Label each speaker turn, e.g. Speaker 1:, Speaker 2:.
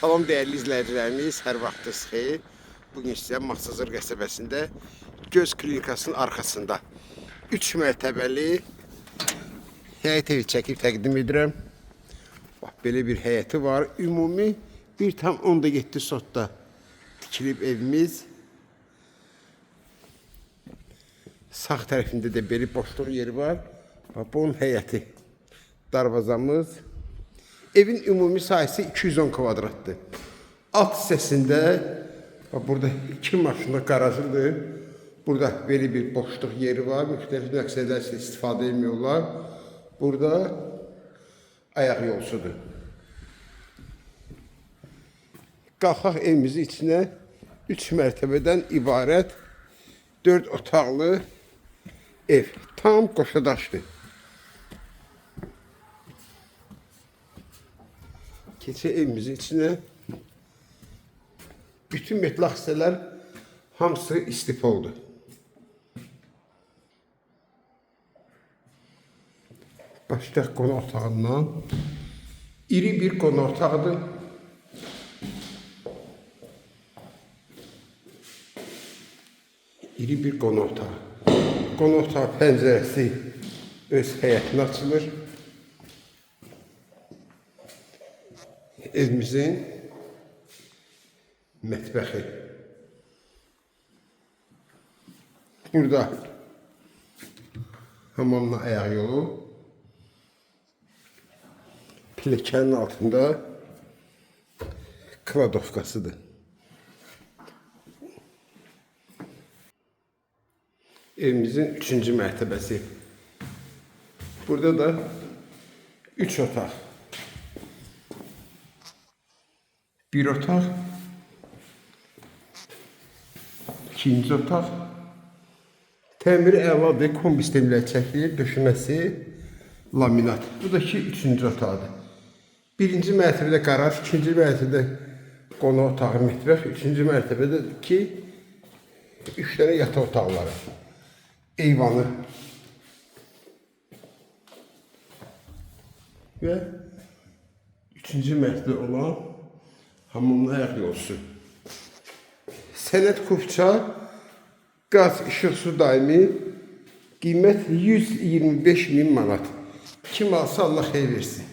Speaker 1: Salam değerli izləyicilərimiz, hər vaxtınız xeyir. Bugün sizə Masazır qəsəbəsində göz klinikasının arxasında 3 mərtəbəli həyət evi çəkib təqdim edirəm. Bax, belə bir həyəti var. Ümumi 1,7 sotda tikilib evimiz. Sağ tərəfində də belə boşluq yeri var. Bax, bunun həyəti. Darvazamız. Evin ümumi sahəsi 210 kvadratdır. Alt hissəsində burada iki maşınlıq qarajıdır. Burada belə bir boşluq yeri var. Müxtəlif məqsədlər üçün istifadə etmiyorlar. Burada ayaq yolsudur. Qalxaq evimizin içinə 3 mərtəbədən ibarət 4 otaqlı ev. Tam qoşadaşdır. Keçə evimizin içinə bütün metlaq hissələr hamısı istipoldur. Başlayaq qonaq otağından. İri bir qonaq otağıdır. İri bir qonaq otağı. Qonaq otağı pəncərəsi öz həyətinə açılır. Evimizin mətbəxi. Burada hamamla ayaq yolu. Pilləkənin altında kladovkasıdır. Evimizin üçüncü mərtəbəsi. Burada da üç otaq. Bir otaq, ikinci otaq, təmiri əladır, kombi sistemlər çəkilir, döşəməsi laminat. Bu da ki, üçüncü otaqdır. Birinci mərtəbədə qaraj, ikinci mərtəbədə qonaq otağı, mətbəx, üçüncü mərtəbədə ki, üç dənə yataq otaqları, eyvanı və üçüncü mərtəbə olan hamamlı ayaq yolsu. Sənət kupça, qaz, işıq, su daimi, qiymət 125 min manat. Kim alsa Allah xeyir versin.